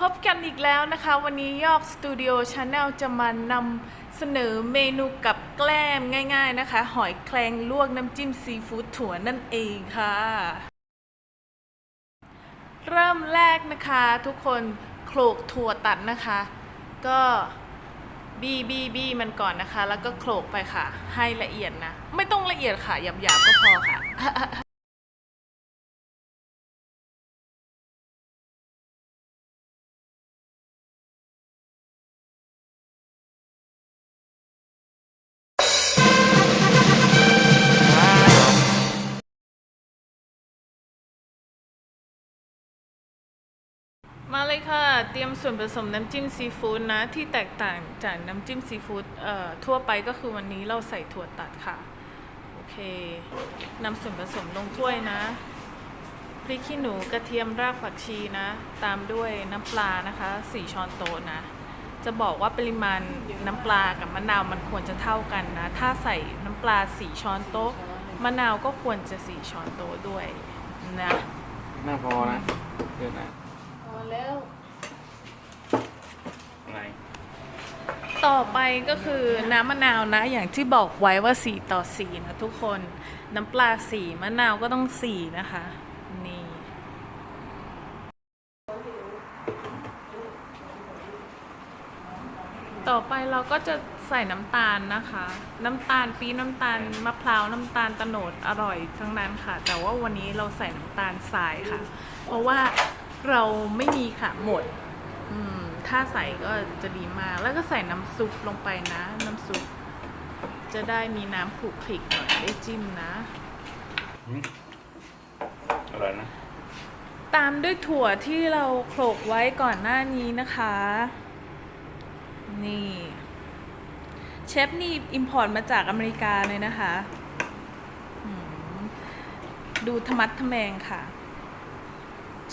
พบกันอีกแล้วนะคะ วันนี้ยอกสตูดิโอชาแนลจะมานำเสนอเมนูกับแกล้มง่ายๆนะคะ หอยแครงลวกน้ำจิ้มซีฟู้ดถั่วนั่นเองค่ะ เริ่มแรกนะคะทุกคนโขลกถั่วตัดนะคะ ก็บีบีบีมันก่อนนะคะ แล้วก็โขลกไปค่ะ ให้ละเอียดนะ ไม่ต้องละเอียดค่ะหยาบๆก็พอค่ะ มาเลยค่ะ เตรียมส่วนผสมน้ำจิ้มซีฟู้ดนะ ที่แตกต่างจากน้ำจิ้มซีฟู้ดทั่วไปก็คือวันนี้เราใส่ถั่วตัดค่ะ โอเคนำส่วนผสมลงถ้วยนะ พริกขี้หนูกระเทียมรากผักชีนะ ตามด้วยน้ำปลานะคะ4ช้อนโต๊ะนะ จะบอกว่าปริมาณน้ำปลากับมะนาวมันควรจะเท่ากันนะ ถ้าใส่น้ำปลา4ช้อนโต๊ะมะนาวก็ควรจะ4ช้อนโต๊ะด้วยนะน่าพอนะเยอะนะ แล้วอะไรต่อไปก็คือน้ำมะนาวนะ อย่างที่บอกไว้ว่า 4 ต่อ 4 นะทุกคนน้ำปลา 4 มะนาวก็ต้อง 4 นะคะ นี่ ต่อไปเราก็จะใส่น้ำตาลนะคะ น้ำตาลปี๊บน้ำตาลมะพร้าวน้ำตาลตะโนดอร่อยทั้งนั้นค่ะ แต่ว่าวันนี้เราใส่น้ำตาลทรายค่ะ เพราะว่า เราไม่มีค่ะหมด อืม ถ้าใส่ก็จะดีมาก แล้วก็ใส่น้ำซุปลงไปนะ น้ำซุป จะได้มีน้ำผุกคลิกหน่อยได้จิ้มนะอร่อยนะ ตามด้วยถั่วที่เราโขลกไว้ก่อนหน้านี้นะคะ นี่ เชฟนี่อิมพอร์ตมาจากอเมริกาเลยนะคะอืมดูธรรมัดทะแมงค่ะ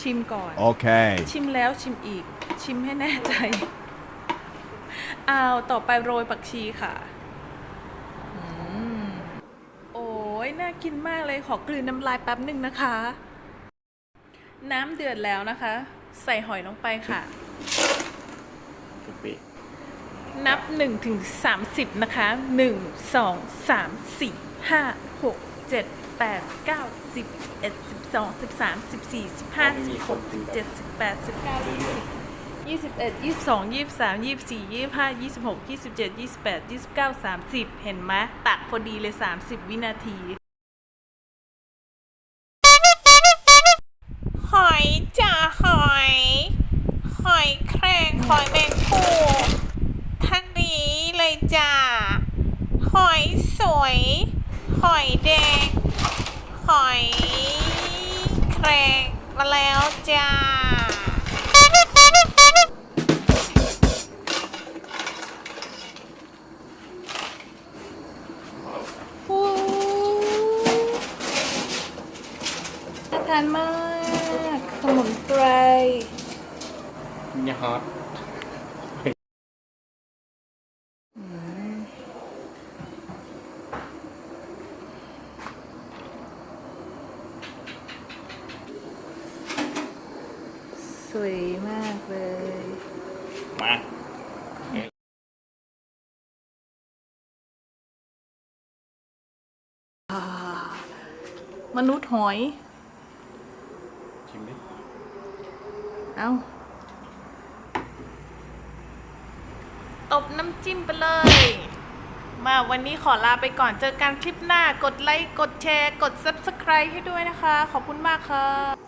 ชิมก่อน Okay. ชิมแล้วชิมอีก ชิมให้แน่ใจ เอาวต่อไปโรยผักชีค่ะอืมโอ้ยน่ากินมากเลยขอกลืนน้ำลายแป๊บหนึ่งนะคะ น้ำเดือดแล้วนะคะ ใส่หอยลงไปค่ะ กะปินับ1ถึง30 นะคะ 1 2 3 4 5 6 7 แปดเก้าสิบเอ็ดสิบสองสิบสามสิบสี่สิบห้าสิบหกสิบเจ็ดสิบแปดสิบเก้ายี่สิบยี่สิบเอ็ดยี่สิบสองยี่สิบสามยี่สิบสี่ยี่สิบห้ายี่สิบหกยี่สิบเจ็ดยี่สิบแปดยี่สิบเก้าสามสิบเห็นไหมตักพอดีเลยสามสิบวินาที หอยจ่าหอย หอยแครงหอยแมงผู้ท่านนี้เลยจ่าหอยสวย หอยแดง อยแครงมาแล้วจ้าฟูน่าทานมาก สมุนไพรยอด วยมากเลยมามนุษย์หอย ชิมดิเอา ตบน้ำจิ้มไปเลย มาวันนี้ขอลาไปก่อนเจอกันคลิปหน้า กดไลค์ กดแชร์ กด Subscribe ให้ด้วยนะคะ ขอบคุณมากค่ะ